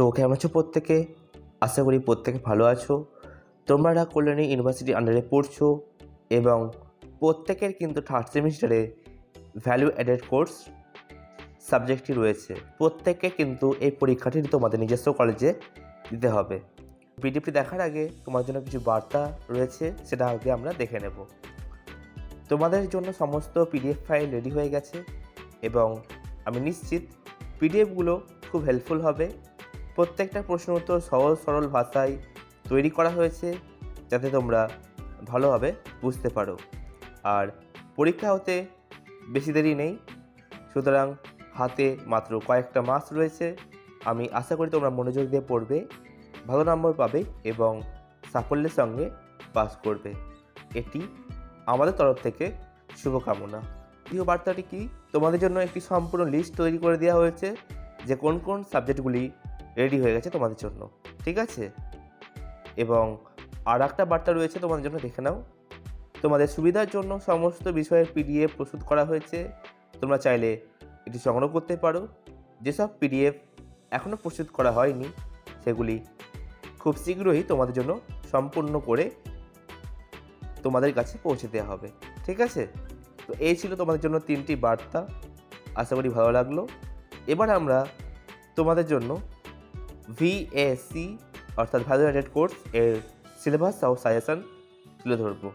তো কেমন আছো প্রত্যেকে? আশা করি প্রত্যেকে ভালো আছো। তোমরা কল্যাণী ইউনিভার্সিটি আন্ডারে পড়ছো এবং প্রত্যেকের কিন্তু থার্ড সেমিস্টারে ভ্যালু অ্যাডেড কোর্স সাবজেক্টটি রয়েছে। প্রত্যেককে কিন্তু এই পরীক্ষাটি তোমাদের নিজস্ব কলেজে দিতে হবে। পিডিএফটি দেখার আগে তোমার জন্য কিছু বার্তা রয়েছে, সেটা আগে আমরা দেখে নেব। তোমাদের জন্য সমস্ত পিডিএফ ফাইল রেডি হয়ে গেছে এবং আমি নিশ্চিত পিডিএফগুলো খুব হেল্পফুল হবে। প্রত্যেকটা প্রশ্ন উত্তর সহজ সরল ভাষায় তৈরি করা হয়েছে যাতে তোমরা ভালোভাবে বুঝতে পারো। আর পরীক্ষা হতে বেশি দেরি নেই। সুতরাং হাতে মাত্র কয়েকটা মাস রয়েছে। আমি আশা করি তোমরা মনোযোগ দিয়ে পড়বে, ভালো নম্বর পাবে এবং সাফল্যের সঙ্গে পাস করবে। এটি আমাদের তরফ থেকে শুভকামনা। দ্বিতীয় বার্তাটি কি? তোমাদের জন্য একটি সম্পূর্ণ লিস্ট তৈরি করে দেওয়া হয়েছে। যে কোন কোন সাবজেক্টগুলি রেডি হয়ে গেছে তোমাদের জন্য, ঠিক আছে? এবং আর একটা বার্তা রয়েছে তোমাদের জন্য, দেখে নাও। তোমাদের সুবিধার জন্য সমস্ত বিষয়ের পিডিএফ প্রস্তুত করা হয়েছে। তোমরা চাইলে এটি সংগ্রহ করতে পারো। যেসব পিডিএফ এখনও প্রস্তুত করা হয়নি, সেগুলি খুব শীঘ্রই তোমাদের জন্য সম্পূর্ণ করে তোমাদের কাছে পৌঁছে দেওয়া হবে, ঠিক আছে? তো এই ছিল তোমাদের জন্য তিনটি বার্তা। আশা করি ভালো লাগল। এবার আমরা তোমাদের জন্য ভিএসসি অর্থাৎ ভ্যালু অ্যাডেড কোর্স এর সিলেবাস ও সাজেশন তুলে ধরবো।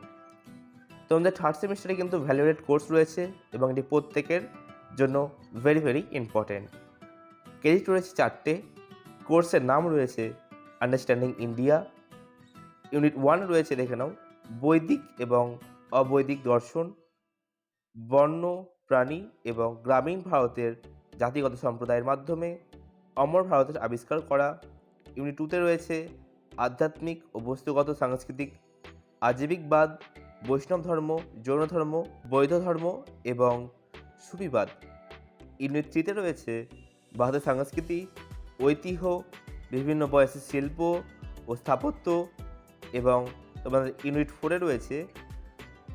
তোমাদের থার্ড সেমিস্টারে কিন্তু ভ্যালু অ্যাডেড কোর্স রয়েছে এবং এটি প্রত্যেকের জন্য ভেরি ভেরি ইম্পর্ট্যান্ট ক্রেডিট রয়েছে চারটে কোর্সের নাম রয়েছে আন্ডারস্ট্যান্ডিং ইন্ডিয়া ইউনিট ওয়ান রয়েছে দেখে নাও, বৈদিক এবং অবৈদিক দর্শন বন্য প্রাণী এবং গ্রামীণ ভারতের জাতিগত সম্প্রদায়ের মাধ্যমে অমর ভারতের আবিষ্কার করা ইউনিট টুতে রয়েছে আধ্যাত্মিক ও বস্তুগত, সাংস্কৃতিক, আজীবিকবাদ, বৈষ্ণব ধর্ম জৈন ধর্ম, বৌদ্ধ ধর্ম এবং সুফিবাদ। ইউনিট থ্রিতে রয়েছে ভারতের সংস্কৃতি, ঐতিহ্য, বিভিন্ন বয়সের শিল্প ও স্থাপত্য এবং তোমাদের ইউনিট ফোরে রয়েছে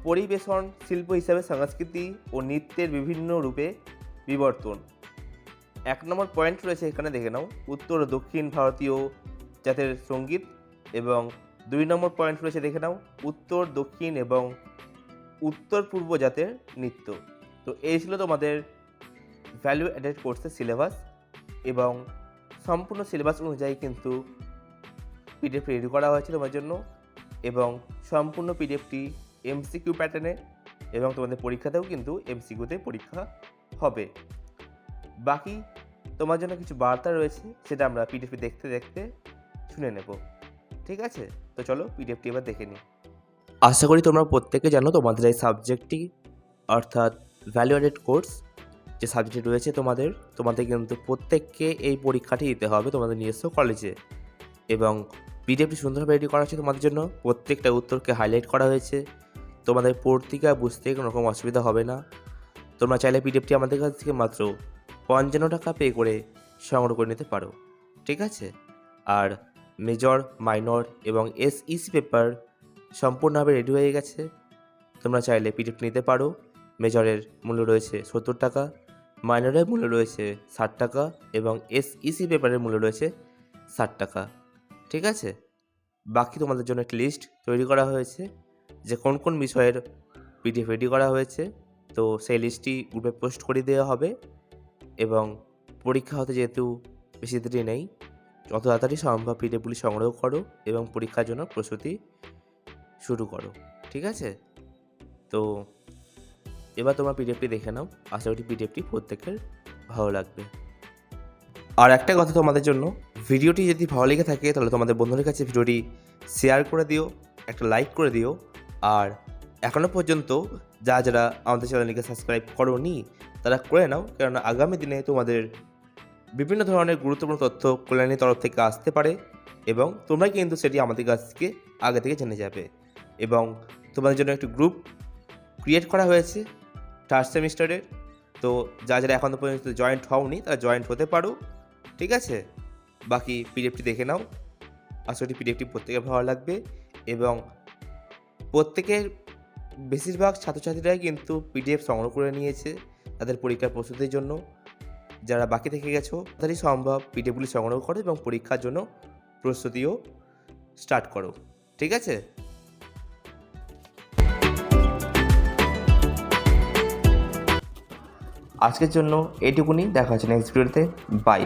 পরিবেশন শিল্প হিসাবে সংস্কৃতি ও নৃত্যের বিভিন্ন রূপে বিবর্তন। এক নম্বর পয়েন্ট রয়েছে এখানে দেখে নাও। উত্তর, দক্ষিণ ভারতীয় জাতের সংগীত এবং দুই নম্বর পয়েন্ট রয়েছে দেখে নাও। উত্তর, দক্ষিণ এবং উত্তর পূর্ব জাতের নৃত্য। তো এই ছিল তোমাদের ভ্যালু অ্যাডেড কোর্সের সিলেবাস এবং সম্পূর্ণ সিলেবাস অনুযায়ী কিন্তু পিডিএফ রেডি করা হয়েছে তোমার জন্য এবং সম্পূর্ণ পিডিএফটি এমসিকিউ প্যাটার্নে এবং তোমাদের পরীক্ষাতেও কিন্তু এমসিকিউতে পরীক্ষা হবে। বাকি তোমার জন্য কিছু বার্তা রয়েছে, সেটা আমরা পিডিএফটি দেখতে দেখতে শুনে নেব। ঠিক আছে? তো চলো পিডিএফটি এবার দেখে নিই। আশা করি তোমরা প্রত্যেকে জানো তোমাদের এই সাবজেক্টটি অর্থাৎ ভ্যালু অ্যাডেড কোর্স যে সাবজেক্ট রয়েছে তোমাদের তোমাদের কিন্তু প্রত্যেককে এই পরীক্ষাটি দিতে হবে তোমাদের নিজস্ব কলেজে এবং পিডিএফটি সুন্দরভাবে রেডি করা হয়েছে তোমাদের জন্য, প্রত্যেকটা উত্তরকে হাইলাইট করা হয়েছে। তোমাদের পত্রিকা বুঝতে কোনো রকম অসুবিধা হবে না। তোমরা চাইলে পিডিএফটি আমাদের কাছ থেকে মাত্র পঞ্চান্ন টাকা পে করে সংগ্রহ করে নিতে পারো, ঠিক আছে? আর মেজর মাইনর এবং এসইসি পেপার সম্পূর্ণভাবে রেডি হয়ে গেছে। তোমরা চাইলে পিডিএফ নিতে পারো। মেজরের মূল্য রয়েছে সত্তর টাকা মাইনরের মূল্য রয়েছে ষাট টাকা এবং এসইসি পেপারের মূল্য রয়েছে ষাট টাকা, ঠিক আছে? বাকি তোমাদের জন্য একটা লিস্ট তৈরি করা হয়েছে, যে কোন কোন বিষয়ের পিডিএফ রেডি করা হয়েছে। তো সেই লিস্টটি গ্রুপে পোস্ট করে দেওয়া হবে। এবং পরীক্ষা হতে যেহেতু বেশি দেরি নেই, যত তাড়াতাড়ি সম্ভব পিডিএফগুলি সংগ্রহ করো এবং পরীক্ষার জন্য প্রস্তুতি শুরু করো, ঠিক আছে? তো এবার তোমার পিডিএফটি দেখে নাও, আশা করি পিডিএফটি প্রত্যেকের ভালো লাগবে। আর একটা কথা তোমাদের জন্য, ভিডিওটি যদি ভালো লেগে থাকে তাহলে তোমাদের বন্ধুদের কাছে ভিডিওটি শেয়ার করে দিও, একটা লাইক করে দিও, আর এখনও পর্যন্ত যা যারা আমাদের চ্যানেলটিকে সাবস্ক্রাইব করোনি, তারা করে নাও। কেননা আগামী দিনে তোমাদের বিভিন্ন ধরনের গুরুত্বপূর্ণ তথ্য কল্যাণীর তরফ থেকে আসতে পারে এবং তোমরা কিন্তু সেটি আমাদের কাছ থেকে আগে থেকে জেনে যাবে। এবং তোমাদের জন্য একটি গ্রুপ ক্রিয়েট করা হয়েছে থার্ড সেমিস্টারের তো যা যারা এখনও পর্যন্ত জয়েন্ট হওনি, তারা জয়েন্ট হতে পারো। ঠিক আছে? বাকি পিডিএফটি দেখে নাও। আসলে পিডিএফটি প্রত্যেকের ভালো লাগবে। এবং প্রত্যেকের বেশিরভাগ ছাত্রছাত্রীরাই কিন্তু পিডিএফ সংগ্রহ করে নিয়েছে তাদের পরীক্ষার প্রস্তুতির জন্য। যারা বাকি থেকে গেছো, তাড়াতাড়ি সম্ভব পিডিএফগুলি সংগ্রহ করো এবং পরীক্ষার জন্য প্রস্তুতিও স্টার্ট করো। ঠিক আছে? আজকের জন্য এইটুকুনি দেখা হচ্ছে নেক্সট ভিডিওতে বাই